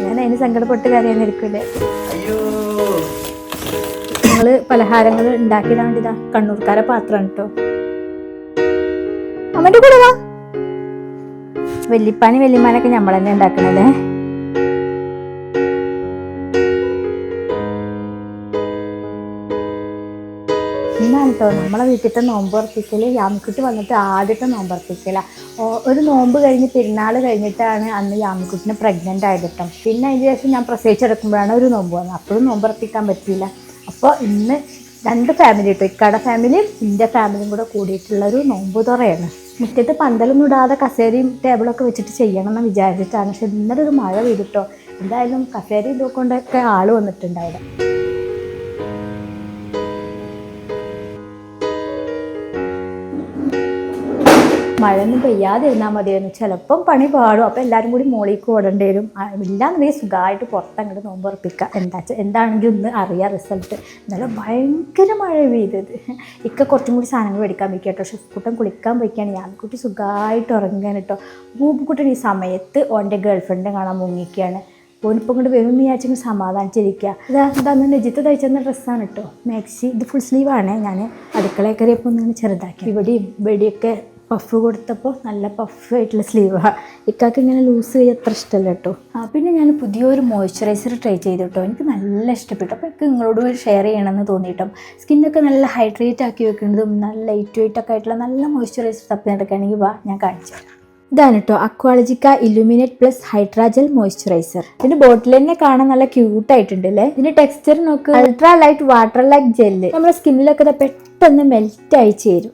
ഞാൻ അതിന് സങ്കടപ്പെട്ട് കാര്യമായിരിക്കില്ലേ ഞങ്ങൾ പലഹാരങ്ങൾ ഉണ്ടാക്കിയതാ ഇതാ കണ്ണൂർക്കാരെ പാത്രം കേട്ടോ അമ്മന്റെ കൂടെ വാ. വല്യപ്പാനി വല്യമാനൊക്കെ നമ്മൾ തന്നെ ഉണ്ടാക്കണല്ലേ? നമ്മളെ വീട്ടിലത്തെ നോമ്പ് ഉറപ്പിക്കൽ യാമിക്കുട്ടി വന്നിട്ട് ആദ്യത്തെ നോമ്പ് ഉറപ്പിക്കലാണ് ഒരു നോമ്പ് കഴിഞ്ഞ് പെരുന്നാൾ കഴിഞ്ഞിട്ടാണ് അന്ന് യാമിക്കുട്ടിനെ പ്രഗ്നന്റ് ആയത് കേട്ടോ പിന്നെ അതിന് ശേഷം ഞാൻ പ്രസവിച്ചെടുക്കുമ്പോഴാണ് ഒരു നോമ്പ് വന്നത്. അപ്പോഴും നോമ്പ് ഉറപ്പിക്കാൻ പറ്റിയില്ല അപ്പോൾ ഇന്ന് രണ്ട് ഫാമിലി കേട്ടോ ഇക്കയുടെ ഫാമിലിയും എന്റെ ഫാമിലിയും കൂടെ കൂടിയിട്ടുള്ള ഒരു നോമ്പ് തുറയാണ്. മുറ്റത്ത് പന്തലൊന്നും ഇടാതെ കസേരയും ടേബിളൊക്കെ വെച്ചിട്ട് ചെയ്യണം എന്ന് വിചാരിച്ചിട്ടാണ്. പക്ഷെ ഇന്നലെ ഒരു മഴ പെയ്തിട്ടോ എന്തായാലും കസേര കൊണ്ടൊക്കെ ആൾ വന്നിട്ടുണ്ട് മഴയൊന്നും പെയ്യാതിരുന്നാൽ മതിയായിരുന്നു. ചിലപ്പം പണി പാടും. അപ്പോൾ എല്ലാവരും കൂടി മോളിലേക്ക് ഓടേണ്ടി വരും. ഇല്ലാന്നുണ്ടെങ്കിൽ സുഖമായിട്ട് പുറത്തങ്ങോട്ട് നോമ്പ് ഉറപ്പിക്കുക എന്താ എന്താണെങ്കിലും ഒന്ന് അറിയാം റിസൾട്ട് എന്നാലും ഭയങ്കര മഴ പെയ്തത്. ഇക്ക കുറച്ചും കൂടി സാധനങ്ങൾ മേടിക്കാൻ വയ്ക്കുക കേട്ടോ. ഷെഫ്കൂട്ടം കുളിക്കാൻ പോയിക്കാണ്. ഞാൻ കുട്ടി സുഖമായിട്ട് ഉറങ്ങാൻ കേട്ടോ. ഭൂപ്പുക്കുട്ടൻ ഈ സമയത്ത് ഓന്റെ ഗേൾഫ്രണ്ട് കാണാൻ മുങ്ങിക്കുകയാണ് ഓനിപ്പം കൊണ്ട് വരും എന്ന് വിചാരിച്ചെങ്കിൽ സമാധാനിച്ചിരിക്കുക ഇതാ ഇതാന്ന് നിജിത്ത് തയ്ച്ചെന്ന ഡ്രസ്സാണ് കേട്ടോ. മാക്സി. ഇത് ഫുൾ സ്ലീവാണ് ഞാൻ അടുക്കളയിൽ കയറിയപ്പോൾ ഒന്ന് ചെറുതാക്കി. ഇവിടെയും ഇവിടെയൊക്കെ പഫ് കൊടുത്തപ്പോൾ നല്ല പഫ് ആയിട്ടുള്ള സ്ലീവാണ് ഇക്കാക്ക് ഇങ്ങനെ ലൂസ് ചെയ്യുക അത്ര ഇഷ്ടമല്ല കേട്ടോ ആ പിന്നെ ഞാൻ പുതിയൊരു മോയ്സ്ചറൈസർ ട്രൈ ചെയ്തു കേട്ടോ എനിക്ക് നല്ല ഇഷ്ടപ്പെട്ടു. അപ്പോൾ എനിക്ക് നിങ്ങളോട് ഷെയർ ചെയ്യണമെന്ന് തോന്നിയിട്ടും. സ്കിന്നൊക്കെ നല്ല ഹൈഡ്രേറ്റ് ആക്കി വെക്കുന്നതും നല്ല ലൈറ്റ് വെയിറ്റ് ഒക്കെ ആയിട്ടുള്ള നല്ല മോയ്സ്ചറൈസർ തപ്പി നടക്കുകയാണെങ്കിൽ വാ ഞാൻ കാണിച്ചു. ഇതാണ് കേട്ടോ Aqualogica illuminate plus hydrogel moisturiser ഇതിന്റെ ബോട്ടിൽ തന്നെ കാണാൻ നല്ല ക്യൂട്ട് ആയിട്ടുണ്ട് അല്ലേ ഇതിന്റെ ടെക്സ്ചർ നോക്ക്. Ultra light water like gel നമ്മുടെ സ്കിന്നിലൊക്കെ പെട്ടെന്ന് മെൽറ്റ് ആയി ചേരും.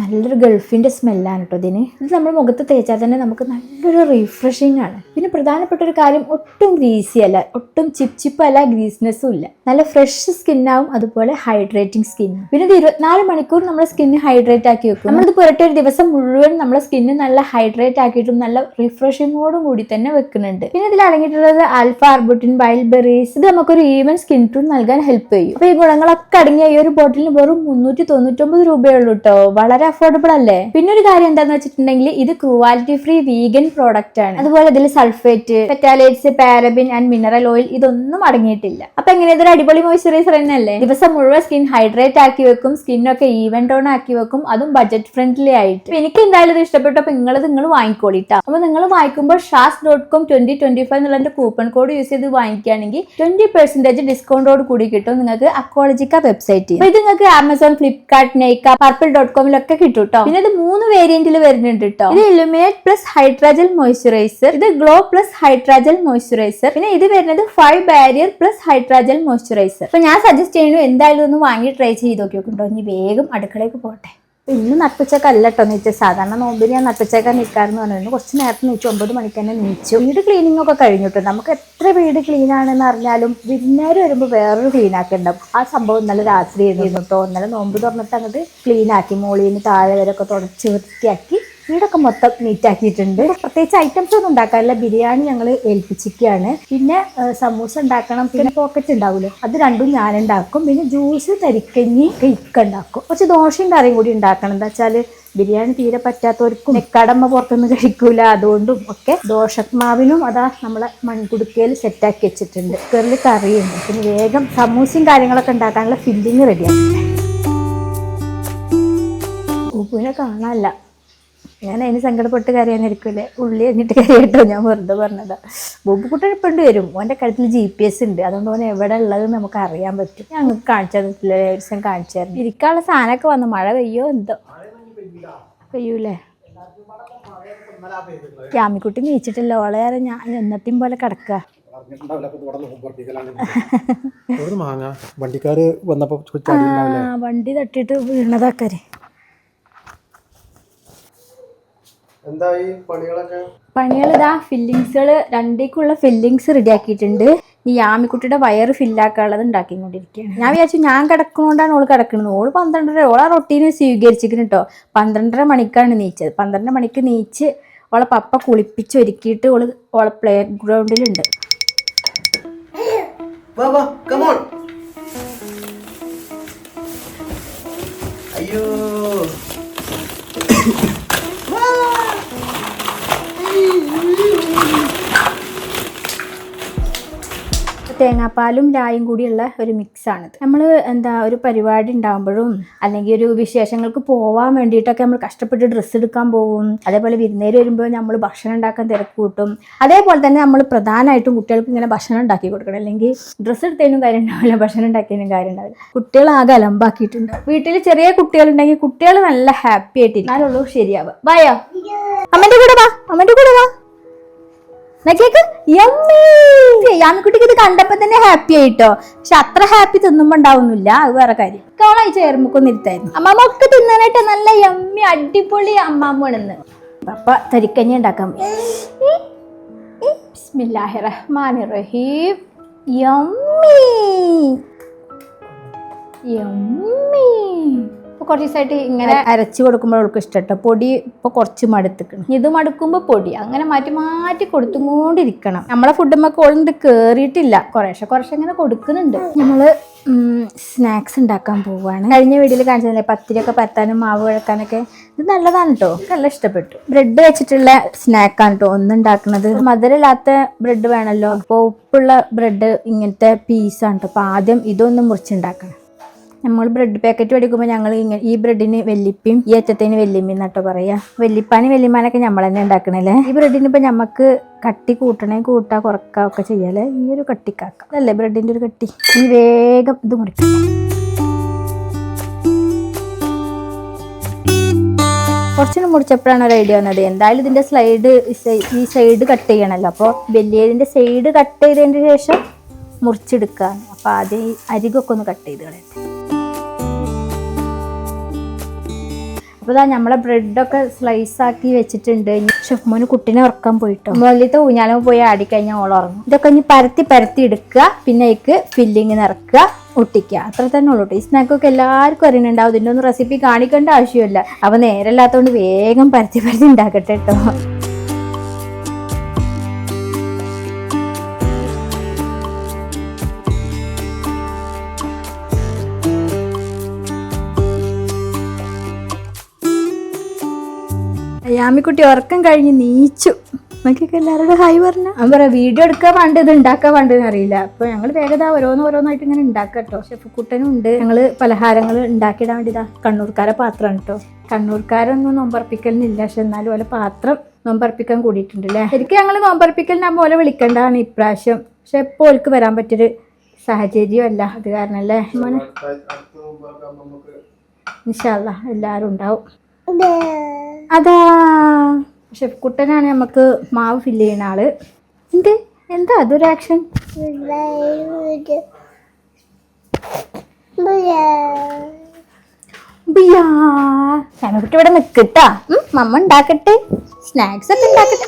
നല്ലൊരു ഗൾഫിന്റെ സ്മെല്ലാണ് കേട്ടോ ഇതിന്. ഇത് നമ്മൾ മുഖത്ത് തേച്ചാൽ തന്നെ നമുക്ക് നല്ലൊരു റിഫ്രഷിംഗ് ആണ്. പിന്നെ പ്രധാനപ്പെട്ട ഒരു കാര്യം ഒട്ടും ഗ്രീസി അല്ല ഒട്ടും ചിപ്പ് ചിപ്പ് അല്ല ഗ്രീസ്നെസ്സും ഇല്ല. നല്ല ഫ്രഷ് സ്കിന്നാവും അതുപോലെ ഹൈഡ്രേറ്റിംഗ് സ്കിൻ പിന്നെ ഇത് ഇരുപത്തിനാല് മണിക്കൂർ നമ്മുടെ സ്കിന്ന് ഹൈഡ്രേറ്റ് ആക്കി വെക്കും. നമ്മളിത് പുരട്ടിയ ഒരു ദിവസം മുഴുവൻ നമ്മുടെ സ്കിന്ന് നല്ല ഹൈഡ്രേറ്റ് ആക്കിയിട്ടും നല്ല റിഫ്രഷിങ്ങോടും കൂടി തന്നെ വെക്കുന്നുണ്ട്. പിന്നെ ഇതിൽ അടങ്ങിയിട്ടുള്ളത് ആൽഫ ആർബുട്ടിൻ ബൈൽബെറീസ് ഇത് നമുക്കൊരു ഈവൻ സ്കിൻ ടൂൺ നൽകാൻ ഹെൽപ്പ് ചെയ്യും. അപ്പൊ ഈ ഗുണങ്ങളൊക്കെ അടങ്ങിയ ഈ ഒരു ബോട്ടിലിന് വെറും മുന്നൂറ്റി തൊണ്ണൂറ്റൊമ്പത് രൂപയുള്ളൂ കേട്ടോ വളരെ അഫോർഡബിൾ അല്ലേ? പിന്നെ ഒരു കാര്യം എന്താന്ന് വെച്ചിട്ടുണ്ടെങ്കിൽ ഇത് ക്രൂവാലിറ്റി ഫ്രീ വീഗൻ പ്രോഡക്റ്റ് ആണ്. അതുപോലെ ഇതിൽ sulphate phthalates paraben and mineral oil ഇതൊന്നും അടങ്ങിയിട്ടില്ല. അപ്പൊ എങ്ങനെ ഇതൊരു അടിപൊളി മോയ്സ്ചറൈസർ തന്നെയല്ലേ? ദിവസം മുഴുവൻ സ്കിൻ ഹൈഡ്രേറ്റ് ആക്കി വെക്കും സ്കിന്നൊക്കെ ഈവൻ ടോൺ ആക്കി വെക്കും അതും ബഡ്ജറ്റ് ഫ്രണ്ട്ലി ആയിട്ട്. അപ്പൊ എനിക്ക് എന്തായാലും ഇത് ഇഷ്ടപ്പെട്ടപ്പോൾ നിങ്ങൾ നിങ്ങൾ വാങ്ങിക്കോളിട്ടാ. അപ്പൊ നിങ്ങൾ വാങ്ങിക്കുമ്പോൾ Shaz dot com twenty twenty five എന്നുള്ള കൂപ്പൺ കോഡ് യൂസ് ചെയ്ത് വാങ്ങിക്കുകയാണെങ്കിൽ ട്വന്റി പെർസെന്റേജ് ഡിസ്കൗണ്ടോട് കൂടി കിട്ടും നിങ്ങൾക്ക് അക്കോളജിക്ക വെബ്സൈറ്റ് അപ്പൊ ഇത് നിങ്ങൾക്ക് Amazon Flipkart Nykaa purple dot കോമിലൊക്കെ കിട്ടും കേട്ടോ പിന്നെ ഇത് മൂന്ന് വേരിയന്റിൽ വരുന്നുണ്ട് കേട്ടോ ഇത് ഇലുമിനേറ്റ് പ്ലസ് ഹൈഡ്രാജൽ മോയ്സ്ചറൈസർ ഇത് ഗ്ലോ പ്ലസ് ഹൈഡ്രാജൽ മോയ്സ്ചറൈസർ പിന്നെ ഇത് വരുന്നത് five barrier plus hydragel moisturiser അപ്പൊ ഞാൻ സജസ്റ്റ് ചെയ്യുന്നു എന്തായാലും ഒന്ന് വാങ്ങി ട്രൈ ചെയ്ത് നോക്കി നോക്കുന്നുണ്ടോ ഇനി വേഗം അടുക്കളയ്ക്ക് പോട്ടെ ഇന്ന് നട്ടുച്ചക്ക കേട്ടോ നീച്ച. സാധാരണ നോമ്പിന് ഞാൻ നട്ടുച്ചക്ക നിൽക്കാറെന്ന് പറഞ്ഞു കുറച്ച് നേരത്തെ നീച്ചു. ഒമ്പത് മണിക്ക് തന്നെ നീച്ചു. വീട് ക്ലീനിങ് ഒക്കെ കഴിഞ്ഞിട്ട് നമുക്ക് എത്ര വീട് ക്ലീൻ ആണെന്ന് അറിഞ്ഞാലും വിരുന്നേരം വരുമ്പോൾ വേറൊരു ക്ലീൻ ആക്കിണ്ടാവും ആ സംഭവം ഇന്നലെ രാത്രി ആയിരുന്നു കേട്ടോ. ഇന്നലെ നോമ്പ് തുറന്നിട്ട് അങ്ങോട്ട് ക്ലീൻ ആക്കി. മോളിന്ന് താഴെ വരെ ഒക്കെ തുടച്ച് വൃത്തിയാക്കി വീടൊക്കെ മൊത്തം നീറ്റ് ആക്കിയിട്ടുണ്ട് പ്രത്യേകിച്ച് ഐറ്റംസ് ഒന്നും ഉണ്ടാക്കാറില്ല. ബിരിയാണി ഞങ്ങൾ ഏൽപ്പിച്ചിരിക്കുകയാണ്. പിന്നെ സമൂസ ഉണ്ടാക്കണം. പിന്നെ പോക്കറ്റ് ഉണ്ടാവില്ല അത് രണ്ടും ഞാൻ ഉണ്ടാക്കും പിന്നെ ജ്യൂസ് തരിക്കഞ്ഞി കേക്ക് ഉണ്ടാക്കും. കുറച്ച് ദോശയും കറിയും കൂടി ഉണ്ടാക്കണം. എന്താ വെച്ചാൽ ബിരിയാണി തീരെ പറ്റാത്തവർക്കും കടമ്മ പുറത്തുനിന്ന് കഴിക്കൂല. അതുകൊണ്ടും ഒക്കെ ദോശമാവിനും അതാ നമ്മളെ മൺകുടുക്കയിൽ സെറ്റാക്കി വെച്ചിട്ടുണ്ട്. കറിൽ കറിയുണ്ട്. പിന്നെ വേഗം സമൂസയും കാര്യങ്ങളൊക്കെ ഉണ്ടാക്കാനുള്ള ഫില്ലിങ് റെഡിയാണ് ഉപ്പിനെ കാണാനല്ല. ഞാൻ അതിന് സങ്കടപ്പെട്ട് കരയാനിരിക്കില്ലേ? ഉള്ളി എന്നിട്ട് കരയട്ടോ ഞാൻ വെറുതെ പറഞ്ഞതാ. ബോബുക്കുട്ടൻ ഇപ്പോണ്ട് വരും. ഓന്റെ കഴുത്തിൽ ജി പി എസ് ഉണ്ട് അതുകൊണ്ട് ഓൻ എവിടെ ഉള്ളതെന്ന് നമുക്ക് അറിയാൻ പറ്റും. ഞങ്ങൾക്ക് കാണിച്ചു തന്നിട്ടില്ല ദിവസം കാണിച്ചു തരണം ഇരിക്കാനുള്ള സാധനമൊക്കെ വന്നു. മഴ പെയ്യോ എന്തോ? പെയ്യൂലേ? ക്യാമിക്കുട്ടി നീച്ചിട്ടില്ല. ഓളെ ഏറെ ഞാൻ എന്നത്തെയും പോലെ കിടക്കുക വണ്ടിക്കാര് വന്നപ്പോ വണ്ടി തട്ടിട്ട് വീണതാക്കരെ എന്തായി പണികളൊക്കെ? പണികൾ ഇതാ ഫില്ലിങ്സുകൾ രണ്ടേക്കുള്ള ഫില്ലിങ്സ് റെഡി ആക്കിയിട്ടുണ്ട് ഈ ആമിക്കുട്ടിയുടെ വയറ് ഫില്ലാക്കാനുള്ളത് ഉണ്ടാക്കിക്കൊണ്ടിരിക്കുകയാണ്. ഞാൻ വിചാരിച്ചു ഞാൻ കിടക്കുന്നോണ്ടാണ് ഓൾ കിടക്കുന്നത്. ഓൾ പന്ത്രണ്ടര ഓളെ റൊട്ടീനെ സ്വീകരിച്ചിരിക്കുന്നു കേട്ടോ പന്ത്രണ്ടര മണിക്കാണ് നീച്ചത്. പന്ത്രണ്ട് മണിക്ക് നീച്ച് ഓളെ പപ്പ കുളിപ്പിച്ച് ഒരുക്കിയിട്ട് ഓൾ ഓളെ പ്ലേ ഗ്രൗണ്ടിലുണ്ട് അയ്യോ. തേങ്ങാപ്പാലും ലായും കൂടിയുള്ള ഒരു മിക്സാണിത്. നമ്മൾ എന്താ ഒരു പരിപാടി ഉണ്ടാകുമ്പോഴും അല്ലെങ്കിൽ ഒരു വിശേഷങ്ങൾക്ക് പോവാൻ വേണ്ടിയിട്ടൊക്കെ നമ്മൾ കഷ്ടപ്പെട്ട് ഡ്രസ്സ് എടുക്കാൻ പോകും അതേപോലെ വിരുന്നേര് വരുമ്പോൾ നമ്മൾ ഭക്ഷണം ഉണ്ടാക്കാൻ തിരക്ക് കൂട്ടും. അതേപോലെ തന്നെ നമ്മൾ പ്രധാനമായിട്ടും കുട്ടികൾക്ക് ഇങ്ങനെ ഭക്ഷണം ഉണ്ടാക്കി കൊടുക്കണം. അല്ലെങ്കിൽ ഡ്രസ്സ് എടുത്തതിനും കാര്യം ഉണ്ടാവില്ല ഭക്ഷണം ഉണ്ടാക്കിയതിനും കാര്യം ഉണ്ടാവില്ല. കുട്ടികൾ ആകെ അലമ്പാക്കിയിട്ടുണ്ട്. വീട്ടിൽ ചെറിയ കുട്ടികളുണ്ടെങ്കിൽ കുട്ടികൾ നല്ല ഹാപ്പി ആയിട്ട് എന്നാലുള്ളൂ ശരിയാവുക. വായോ അമ്മന്റെ കൂടെ വാ. അമ്മന്റെ കൂടെ വാ. നോക്കിയേക്ക് ഇത് കണ്ടപ്പോ തന്നെ ഹാപ്പി ആയിട്ടോ. പക്ഷെ അത്ര ഹാപ്പി തിന്നുമ്പോ ഉണ്ടാവുന്നില്ല. അത് വേറെ കാര്യം. കോളായി ചേർമുക്കൊന്നും ഇരുത്തായിരുന്നു. അമ്മാമ്മ ഒക്കെ തിന്നാനായിട്ട് നല്ല യമ്മി അടിപൊളി അമ്മാമ്മണെന്ന് പപ്പ തരിക്കഞ്ഞി ഉണ്ടാക്കാൻ ബിസ്മില്ലാഹി റഹീം യമ്മി യമ്മി കുറച്ച് ദിവസമായിട്ട് ഇങ്ങനെ അരച്ച് കൊടുക്കുമ്പോൾ അവൾക്ക് ഇഷ്ടട്ടോ. പൊടി ഇപ്പൊ കുറച്ച് മടുത്തിക്കണം. ഇത് മടുക്കുമ്പോൾ പൊടി. അങ്ങനെ മാറ്റി മാറ്റി കൊടുത്തുകൊണ്ടിരിക്കണം. നമ്മളെ ഫുഡുമ്മ കോളുണ്ട് കേറിയിട്ടില്ല. കുറേശ്ശെ കുറേശ്ശെ ഇങ്ങനെ കൊടുക്കുന്നുണ്ട്. നമ്മൾ സ്നാക്സ് ഉണ്ടാക്കാൻ പോവാണ്. കഴിഞ്ഞ വീഡിയോയിൽ കാണിച്ചതല്ലേ? പത്തിരിയൊക്കെ പരത്താനും മാവ് കുഴക്കാനൊക്കെ ഇത് നല്ലതാണ് കേട്ടോ നല്ല ഇഷ്ടപ്പെട്ടു. ബ്രെഡ് വെച്ചിട്ടുള്ള സ്നാക്കാണ് കേട്ടോ ഒന്നും ഉണ്ടാക്കുന്നത് മധുരമില്ലാത്ത ബ്രെഡ് വേണമല്ലോ അപ്പോൾ ഉപ്പുള്ള ബ്രെഡ് ഇങ്ങനത്തെ പീസാണ് കേട്ടോ അപ്പോൾ ആദ്യം ഇതൊന്ന് മുറിച്ചുണ്ടാക്കണം നമ്മൾ ബ്രെഡ് പാക്കറ്റ് മേടിക്കുമ്പോൾ ഞങ്ങൾ ഇങ്ങനെ ഈ ബ്രെഡിന് വെല്ലിപ്പിയും ഈ അറ്റത്തിന് വെല്ലിമ്മയും എന്നിട്ടോ പറയാ. വെല്ലിപ്പാനും വെല്ലിമാനൊക്കെ നമ്മൾ തന്നെ ഉണ്ടാക്കണല്ലേ ഈ ബ്രെഡിന് ഇപ്പം നമുക്ക് കട്ടി കൂട്ടണേ കൂട്ടാ കുറക്കുക ഒക്കെ ചെയ്യാല്ലേ? ഈ ഒരു കട്ടിക്കാക്കാം. അല്ലേ ബ്രെഡിന്റെ ഒരു കട്ടി? ഈ വേഗം ഇത് മുറിക്കാം കുറച്ചുകൂടി മുറിച്ചപ്പോഴാണ് ഒരു ഐഡിയ വന്നത്. എന്തായാലും ഇതിന്റെ സ്ലൈഡ് ഈ സൈഡ് കട്ട് ചെയ്യണല്ലോ. അപ്പോൾ വലിയതിന്റെ സൈഡ് കട്ട് ചെയ്തതിന് ശേഷം മുറിച്ചെടുക്കുകയാണ് അപ്പോൾ ആദ്യം ഈ അരികൊക്കെ ഒന്ന് കട്ട് ചെയ്ത് കളയട്ടെ. അപ്പോൾ ഇതാ നമ്മളെ ബ്രെഡൊക്കെ സ്ലൈസ് ആക്കി വെച്ചിട്ടുണ്ട്. ഷെഫ്മോന് കുട്ടീനെ ഉറക്കാൻ പോയിട്ടോ. മുകളിലത്തെ ഊഞ്ഞാലും പോയി ആടിക്കഴിഞ്ഞാൽ ഓൾ ഉറങ്ങും. ഇതൊക്കെ ഇനി പരത്തി പരത്തി എടുക്കുക. പിന്നെ അതിക്ക് ഫില്ലിങ് നിറക്കുക ഒട്ടിക്കുക. അത്ര തന്നെ ഉള്ളൂ ഈ സ്നാക്കൊക്കെ എല്ലാവർക്കും അറിയുന്നുണ്ടാവും. ഇതിന്റെ ഒന്നും റെസിപ്പി കാണിക്കേണ്ട ആവശ്യമില്ല. അപ്പോൾ നേരമില്ലാത്തതുകൊണ്ട് വേഗം പരത്തി പരത്തി ഉണ്ടാക്കട്ടെ കേട്ടോ യാമിക്കുട്ടി ഉറക്കം കഴിഞ്ഞ് നീച്ചു. നോക്കിയൊക്കെ എല്ലാവരോടും ഹായ് പറഞ്ഞു. അവൻ പറയാം വീഡിയോ എടുക്കാൻ പണ്ട് ഇത് ഉണ്ടാക്കാൻ പണ്ടെന്ന് അറിയില്ല. അപ്പൊ ഞങ്ങൾ വേഗത ഓരോന്ന് ഓരോന്നായിട്ട് ഇങ്ങനെ കേട്ടോ ഷെഫ് കുട്ടനും ഉണ്ട്. ഞങ്ങൾ പലഹാരങ്ങൾ ഉണ്ടാക്കിയിടാൻ വേണ്ടി ഇതാ കണ്ണൂർക്കാരെ പാത്രമാണ് കേട്ടോ കണ്ണൂർക്കാരൊന്നും നോമ്പറപ്പിക്കലിനില്ല. പക്ഷെ എന്നാലും ഓലെ പാത്രം നോമ്പറപ്പിക്കാൻ കൂടിയിട്ടുണ്ട് അല്ലേ ശരിക്കും ഞങ്ങൾ നോമ്പറപ്പിക്കലിനാ പോലെ വിളിക്കേണ്ടതാണ് ഇപ്രാവശ്യം. പക്ഷെ എപ്പോൾ ഓൾക്ക് വരാൻ പറ്റിയൊരു സാഹചര്യമല്ല അത് കാരണം അല്ലേ മോനെ? ഇൻഷാല്ല എല്ലാവരും ഉണ്ടാവും. അതാ. ഷെഫ് കുട്ടനാണ് നമുക്ക് മാവ് ഫില്ല് ചെയ്യുന്ന ആൾ. എന്ത്? എന്താ അതൊരു ആക്ഷൻ കുട്ടി ഇവിടെ നിക്കട്ടാ മമ്മ ഉണ്ടാക്കട്ടെ. സ്നാക്സ് ഒക്കെ ഉണ്ടാക്കട്ടെ.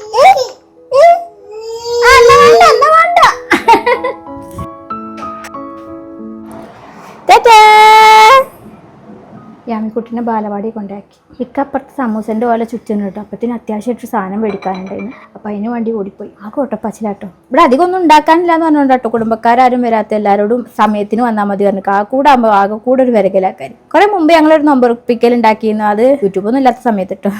ഏ, ഏ. ആ, എന്നാ വേണ്ട എന്നാ വേണ്ട ടാറ്റാ. യാമിക്കുട്ടിനെ ബാലവാടി കൊണ്ടാക്കി. ഇക്കപ്പുറത്ത് സമൂസന്റെ പോലെ ചുറ്റുന്നു കേട്ടോ അപ്പത്തിന് അത്യാവശ്യമായിട്ട് സാധനം മേടിക്കാനുണ്ടായിരുന്നു. അപ്പം അതിന് വേണ്ടി ഓടിപ്പോയി. ആ കോട്ടപ്പച്ചിലാട്ടോ ഇവിടെ അധികം ഒന്നും ഉണ്ടാക്കാനില്ല എന്ന് പറഞ്ഞുകൊണ്ട് കുടുംബക്കാരും വരാത്ത എല്ലാവരോടും സമയത്തിന് വന്നാൽ മതി പറഞ്ഞു ആ കൂടെ ആകുമ്പോൾ ആകെ കൂടെ ഒരു വിരകലാക്കാൻ കുറെ മുമ്പ് ഞങ്ങളൊരു നൊമ്പറുപ്പിക്കൽ ഉണ്ടാക്കിയിരുന്നു അത് യൂട്യൂബൊന്നും ഇല്ലാത്ത സമയത്ത് കേട്ടോ.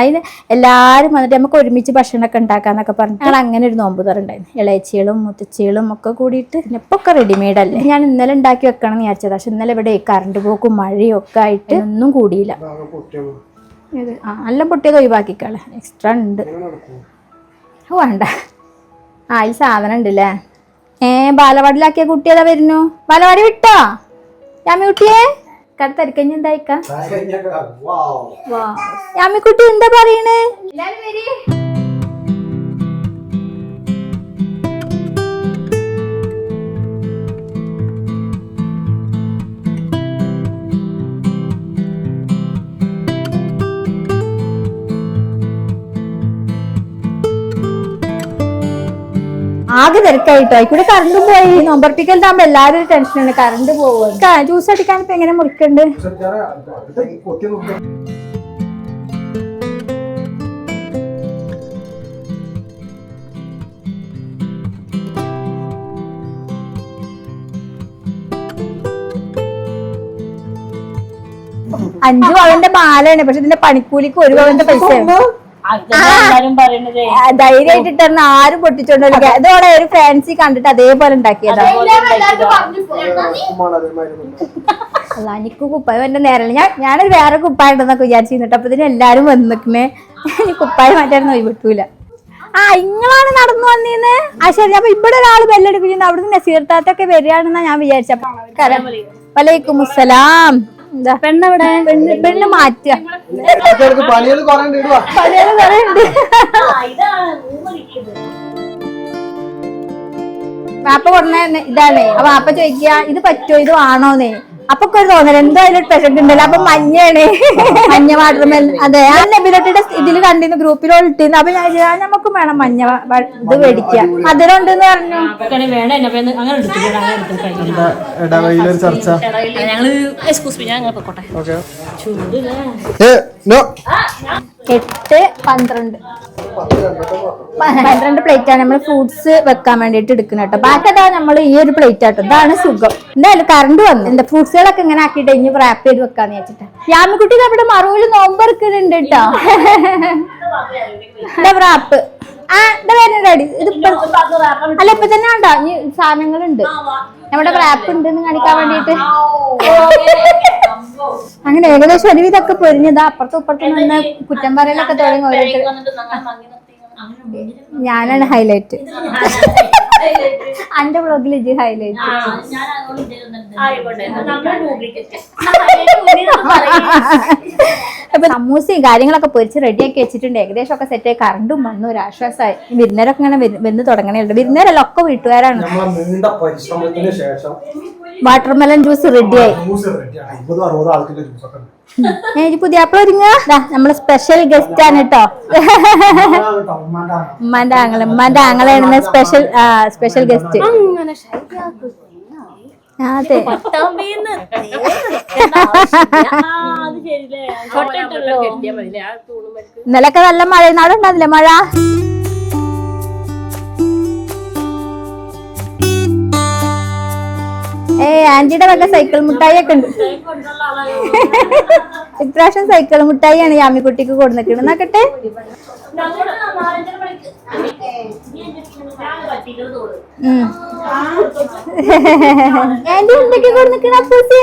അതിന് എല്ലാവരും വന്നിട്ട് നമുക്ക് ഒരുമിച്ച് ഭക്ഷണമൊക്കെ ഉണ്ടാക്കാന്നൊക്കെ പറഞ്ഞു ഞങ്ങൾ അങ്ങനെ ഒരു നോമ്പ് തുറണ്ടായിരുന്നു ഇളയച്ചികളും മുത്തച്ചികളും ഒക്കെ കൂടിയിട്ട് പിന്നെ ഇപ്പൊ ഒക്കെ റെഡിമെയ്ഡ് അല്ലേ? ഞാൻ ഇന്നലെ ഉണ്ടാക്കി വെക്കണം എന്ന് വിചാരിച്ചത്. പക്ഷെ ഇന്നലെ ഇവിടെ കറണ്ട് പോക്കും മഴയും ഒക്കെ ആയിട്ട് ഒന്നും കൂടിയില്ല. ഇത് ആ നല്ല പൊട്ടിയത് ഒഴിവാക്കിക്കളെ. എക്സ്ട്രാ ഉണ്ട്. ഓ വേണ്ട. ആ ഈ സാധനം ഉണ്ടല്ലേ? ഏ ബാലവാടിലാക്കിയ കുട്ടി ഏതാ വരുന്നു? ബാലവാടി വിട്ടോ? യാമി കുട്ടിയെ കട തരിക്കഞ്ഞ് എന്തായിക്ക യാമിക്കുട്ടി എന്താ പറയണേ? തിരക്കായിട്ടോ? ആയിക്കൂടെ കറണ്ട് പോയി. നൊമ്പർപ്പിക്കലിതാകുമ്പോ എല്ലാരും ടെൻഷനാണ് കറണ്ട് പോകും ജ്യൂസ് അടിക്കാൻ ഇപ്പൊ എങ്ങനെ മുറിക്കണ്ട്? അഞ്ചു പവന്റെ മാലയാണ്. പക്ഷെ ഇതിന്റെ പണിക്കൂലിക്ക് ഒരു പവന്റെ പൈസ പറയണതേ? ധൈര്യമായിട്ടിട്ട് ആരും പൊട്ടിച്ചോണ്ടിരിക്കുക ഇതോടെ ഒരു ഫാൻസി കണ്ടിട്ട് അതേപോലെ ഉണ്ടാക്കിയതാ. അല്ല എനിക്ക് കുപ്പായം എന്റെ നേരല്ല ഞാൻ ഞാനൊരു വേറെ കുപ്പായം ഉണ്ടെന്നൊക്കെ വിചാരിച്ചിരുന്നിട്ട് അപ്പൊ ഇതിന് എല്ലാരും വന്ന് നിക്കണേ കുപ്പായ മാറ്റാൻ നോയി വിട്ടൂല ആ ഇങ്ങളാണ് നടന്നു വന്നീന്ന്? ആ ശരി. അപ്പൊ ഇവിടെ ഒരാൾ ബെല്ലടിപ്പിക്കുന്നു അവിടുന്ന് നസീർത്താത്തൊക്കെ വരികയാണെന്നാ ഞാൻ വിചാരിച്ചപ്പോ വലൈക്കും അസ്സലാം പെണ്ണെവിടെ? പെണ്ണ് പെണ്ണ് മാറ്റുക. പണികൾ വാപ്പ ഇതാണ്. അപ്പൊ വാപ്പ ചോദിക്കുക ഇത് പറ്റുമോ ഇത് ആണോന്നേ അപ്പൊ തോന്നൽ. എന്തോ അതിലൊരു പ്രസന്റ് ഉണ്ടല്ലോ അപ്പൊ മഞ്ഞയാണ്. മഞ്ഞ വാട്ടർമെൽ അതെ ആ നബിലട്ടിയുടെ ഇതിൽ കണ്ടിരുന്നു ഗ്രൂപ്പിൽ ഇട്ടിരുന്നു അപ്പൊ ഞാൻ ആ, നമുക്കും വേണം മഞ്ഞ ഇത് മേടിക്കുക മധുരമുണ്ടെന്ന് പറഞ്ഞു. എട്ട് പന്ത്രണ്ട്. പന്ത്രണ്ട് ആണ് നമ്മൾ ഫ്രൂട്ട്സ് വെക്കാൻ വേണ്ടിട്ട് എടുക്കുന്ന കേട്ടോ. ബാക്കി അതാ നമ്മൾ ഈ ഒരു പ്ലേറ്റ് ആട്ടോ. ഇതാണ് സുഖം. എന്തായാലും കറണ്ട് വന്നു. എന്താ ഫ്രൂട്ട്സുകളൊക്കെ ഇങ്ങനെ ആക്കിയിട്ട് ഇനി റാപ്പ് ചെയ്ത് വെക്കാന്ന് വെച്ചിട്ട് യാമിക്കുട്ടി നമ്മുടെ മറുപടി നോമ്പ് ഇറക്കുന്നുണ്ട് കേട്ടോ. റാപ്പ് ആ ഇത് അല്ല ഇപ്പൊ തന്നെ ഉണ്ടോ ഈ സാധനങ്ങളുണ്ട് നമ്മുടെ റാപ്പ് ഉണ്ട് കാണിക്കാൻ വേണ്ടിട്ട് അങ്ങനെ ഏകദേശം ഒരുവിധമൊക്കെ പൊരിഞ്ഞതാ അപ്പുറത്തും ഇപ്പുറത്തും നിന്ന് കുറ്റം പറയലൊക്കെ തുടങ്ങി ഓരോരുത്തർ ഞാനാണ് ഹൈലൈറ്റ് എന്റെ ബ്ലോഗിൽ ഇത് ഹൈലൈറ്റ് അപ്പൊ സമൂസയും കാര്യങ്ങളൊക്കെ പൊരിച്ച് റെഡിയാക്കി വെച്ചിട്ടുണ്ട്. ഏകദേശം ഒക്കെ സെറ്റ് ആയി കറണ്ടും വന്നു. ഒരു ആശ്വാസമായി വിരുന്നേരൊക്കെ ഇങ്ങനെ വന്ന് തുടങ്ങണേ ഉള്ളൂ വിരുന്നേരല്ല ഒക്കെ വീട്ടുകാരാണ്. വാട്ടർമെലൺ ജ്യൂസ് റെഡിയായി ജ്യൂസ് റെഡിയാണ് അമ്പത് അറുപത് ആൾക്കിന്റെ ജ്യൂസ് ഒക്കെ ഉണ്ട് ഞാൻ ഈ പുതിയ ആപ്പിൾ ഒരുങ്ങ നമ്മളെ സ്പെഷ്യൽ ഗസ്റ്റ് ആണ് കേട്ടോ ഉമ്മാന്റെ ആങ്ങള ഉമ്മാന്റെ ആങ്ങളാണ് സ്പെഷ്യൽ സ്പെഷ്യൽ ഗസ്റ്റ് അതെ ഇന്നലൊക്കെ നല്ല മഴ നാളെ ഉണ്ടാവില്ലേ മഴ ഏ ആന്റിയുടെ വക സൈക്കിൾ മുട്ടായി ഒക്കെ ഉണ്ട്. ഇപ്രാവശ്യം സൈക്കിൾ മുട്ടായിയാണ് യാമിക്കുട്ടിക്ക് കൊടുന്നിട്ടുണ്ട് നോക്കട്ടെ. ആന്റി എന്തൊക്കെ കൊടുന്നിക്കണ ചോക്കിട്ടാ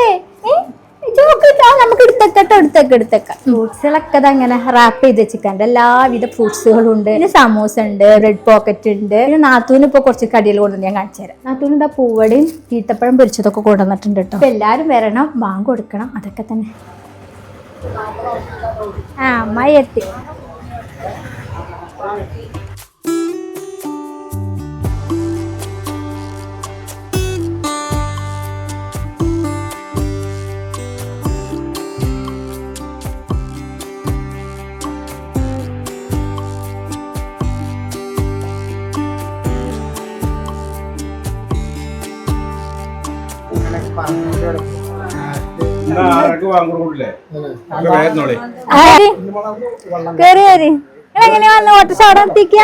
നമുക്ക് എടുത്തേക്കട്ടോ എടുത്തേക്ക് എടുത്തേക്ക. ഫ്രൂട്ട്സുകളൊക്കെ അങ്ങനെ റാപ്പ് ചെയ്ത് വെച്ചിട്ടുണ്ട്. എല്ലാവിധ ഫ്രൂട്ട്സുകളും ഉണ്ട്. പിന്നെ സമൂസ ഉണ്ട് റെഡ് പോക്കറ്റ് ഉണ്ട്. പിന്നെ നാത്തൂന് ഇപ്പൊ കുറച്ച് കടികൾ കൊണ്ടുവന്ന് ഞാൻ കാണിച്ചു തരാം. നാത്തൂന് എന്താ പൂവടയും ഈത്തപ്പഴം പൊരിച്ചതൊക്കെ കൊണ്ടുവന്നിട്ടുണ്ട് കേട്ടോ. എല്ലാരും വരണം വാങ്ങ് കൊടുക്കണം. അതൊക്കെ തന്നെ. ആ അമ്മായി എത്തി. കേറി കേറി എങ്ങനെ വന്ന് അവിടെ എത്തിക്ക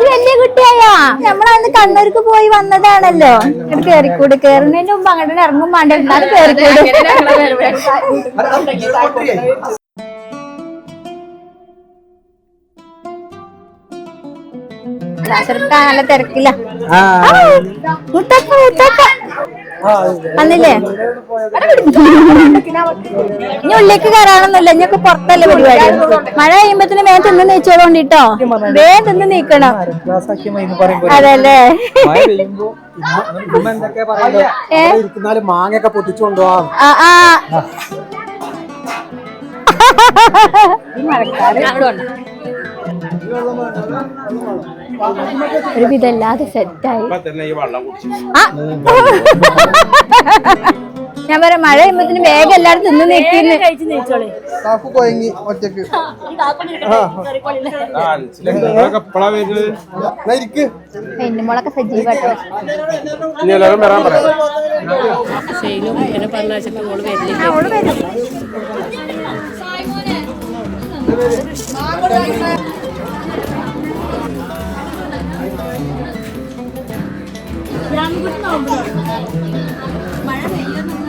വലിയ കുട്ടിയായാ നമ്മളന്ന് കണ്ണൂർക്ക് പോയി വന്നതാണല്ലോ ഇങ്ങോട്ട് കേറിക്കൂട് കേറുന്നതിന് മുമ്പ് അങ്ങോട്ട് ഇറങ്ങും വേണ്ട എന്നാലും കേറിക്കൂട് ക്ലാസ്സെടുക്കാൻ നല്ല തിരക്കില്ല മുത്തപ്പ മുത്തപ്പ. വന്നില്ലേ? ഇനി ഉള്ളിലേക്ക് കയറാനൊന്നുമില്ല ഇനിയൊക്കെ പുറത്തല്ലേ പരിപാടി. മഴ കഴിയുമ്പത്തിന് വേഗം തിന്ന് നീച്ചോണ്ടിട്ടോ വേഗം തിന്ന് നീക്കണം. അതല്ലേ? മാങ്ങയൊക്കെ പൊട്ടിച്ചോണ്ടോ? ആ ആ. ഒരു വിധല്ലാതെ സെറ്റായി. ഇപ്പൊ തന്നെ ഈ വെള്ളം കുടിച്ചു ആ. ഞാൻ പറയാം മഴ കഴിയുമ്പത്തിന് വേഗം എല്ലാരും തിന്ന് നീക്കിന്ന് കഴിച്ച് നീച്ചോളെ കാക്കു കൊയങ്ങി ഒറ്റയ്ക്ക് മഴ പെയ്യുന്നൊന്നും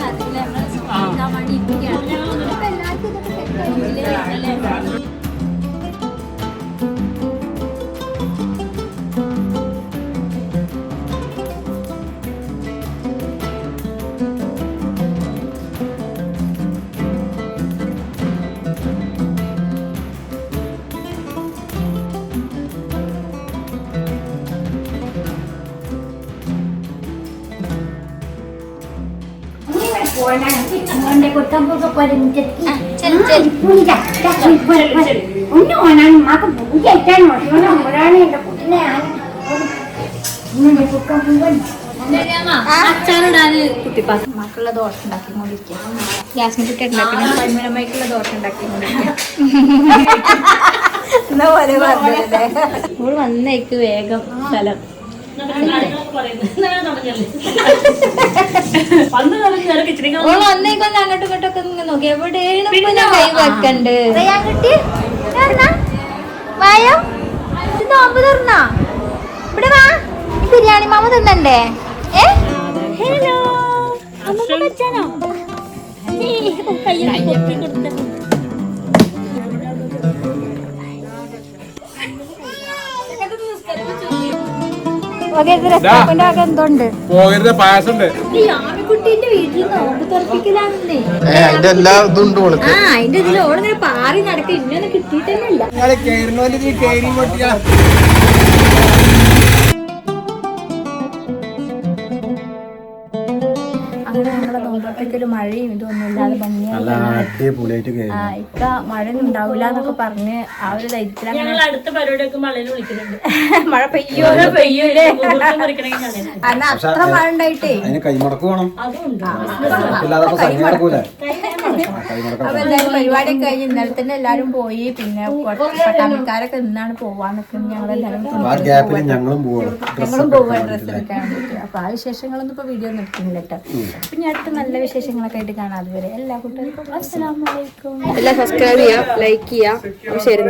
ഒന്ന് ഉമ്മാക്ക് ഒരാണ് എന്റെ കുട്ടിനെ അച്ചാറിടാന് കുട്ടിപ്പാസ് മക്കളുടെ ദോശ ഉണ്ടാക്കിക്കൊണ്ടിരിക്കുക ഗ്യാസിന് കുട്ടി ദോശ ഉണ്ടാക്കിക്കൊണ്ടിരിക്കുക വന്നേക്ക് വേഗം സ്ഥലം. ഓൾ വന്നേക്കൊന്ന് അങ്ങോട്ടും ഇങ്ങോട്ടും ഒക്കെ ഇങ്ങനെ നോക്കി. എവിടെയാണ് ഞാൻ കൈ വെക്കണ്ട്? വായോ? ഇത് നോമ്പ് തുറന്നാ? ഇവിടെ വാ. ഈ ബിരിയാണി മാമ തിന്നണ്ടേ? ഹലോ. അമ്മ വെച്ചാനോ എന്തുണ്ട് പോകരുത് പായസം ഉണ്ട് അതിന്റെ എല്ലാ ഇതും ഉണ്ട് ഓൾക്ക്. ആ അതിന്റെ ഇതിൽ ഓളിങ്ങനെ പാറി നടക്ക. ഇന്നൊന്നും അങ്ങനെ ഞങ്ങളെ നോമ്പത്തേക്കൊരു മഴയും ഇതൊന്നും ഇല്ലാതെ നല്ല അടിപൊളിയായിട്ട് കേറി ആ ഇക്ക മഴ ഉണ്ടാവില്ല എന്നൊക്കെ പറഞ്ഞ് ആ ഒരു ധൈര്യത്തിൽ ഞങ്ങൾ അടുത്ത പരിപാടിയൊക്കെ മഴയിൽ വിളിക്കുന്നുണ്ട്. മഴ പെയ്യോ പെയ്യൂലേ മുഹൂർത്തം കുറിക്കണമെങ്കിൽ അങ്ങനെ അന്ന് അത്ര മഴ ഉണ്ടായിട്ടേ. അതിന് കൈമടക്ക് വേണം. അപ്പൊ എന്തായാലും പരിപാടിയൊക്കെ കഴിഞ്ഞ് ഇന്നലെ തന്നെ എല്ലാരും പോയി. പിന്നെ പട്ടാമിക്കാരൊക്കെ ഇന്നാണ് പോവാൻ നിൽക്കുന്നത്. ഞങ്ങൾ എല്ലാവരും ആ ഗ്യാപ്പിൽ ഞങ്ങളും പോവാൻ ഡ്രസ്സ് എടുക്കാൻ വേണ്ടിട്ട് അപ്പൊ ആ വിശേഷങ്ങളൊന്നും ഇപ്പൊ വീഡിയോ നിർത്തുന്നില്ല കേട്ടോ അപ്പൊ പിന്നെ അടുത്ത നല്ല വിശേഷങ്ങളൊക്കെ ആയിട്ട് കാണാം. അതുവരെ എല്ലാ കൂട്ടുകാർക്കും അസ്സലാമലൈക്കും എല്ലാം സബ്സ്ക്രൈബ് ചെയ്യാം ലൈക്ക് ചെയ്യാം ശരി